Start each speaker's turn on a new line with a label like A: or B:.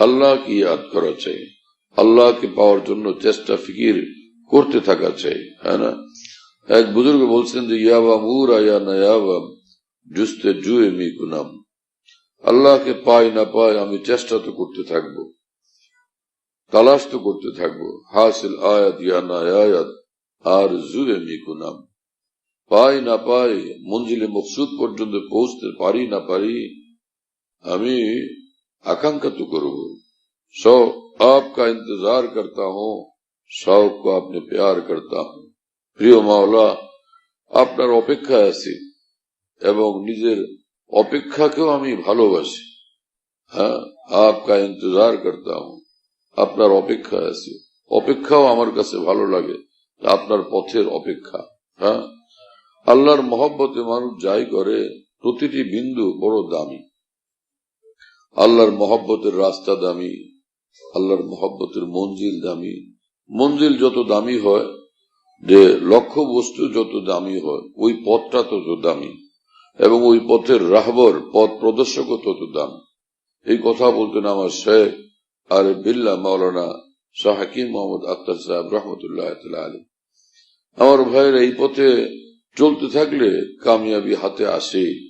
A: আল্লাহকে ইয়াদ করা চাই। আল্লাহকে পাওয়ার জন্য চেষ্টা, ফিকির করতে থাকা চাই হ্যাঁ না? এক বুজুর্গ বলছেন যে ইয়াবা মুর আয়া নয়াবাম জুস্তে জুয়ে মি গুনাম। আল্লাহকে পাই না পাই আমি চেষ্টা তো করতে থাকব। তালাশ তো করতে থাকব। হাসিল আয়াত, ইয়া না আয়াত আর জুয়ে মি গুনাম। পাই না পাই, মঞ্জিলে মকসুদ পর্যন্ত পৌঁছতে পারি না পারি, আমি आकांक्षा तो करो सौ आपका इंतजार करता हूँ শখ को আপনি প্যার করতা হুঁ প্রিয় মাওলা আপনার অপেক্ষা আছি এবং নিজের অপেক্ষাকেও আমি ভালোবাসি হ্যাঁ আপকা ইন্তজার করতা হুঁ আপনার অপেক্ষা আছি অপেক্ষাও আমার কাছে ভালো লাগে আপনার পথের অপেক্ষা হ্যাঁ আল্লাহর মহব্বতে মানুষ যাই করে প্রতিটি বিন্দু বড় দামি আল্লাহর মহব্বতের রাস্তা দামি, আল্লাহর মহব্বতের মঞ্জিল দামি। মঞ্জিল যত দামি হয়, যে লক্ষ্য বস্তু যত দামি হয়, ওই পথটা তত দামি। এবং ওই পথের রাহবর, পথ প্রদর্শকও তত দাম। এই কথা বলতেন আমার শেখ আর বিল্লা মাওলানা শাহ মোহাম্মদ আক্তার সাহেব রহমতুল্লাহ আলী আমার ভাইয়ের এই পথে চলতে থাকলে কামিয়াবি হাতে আসে।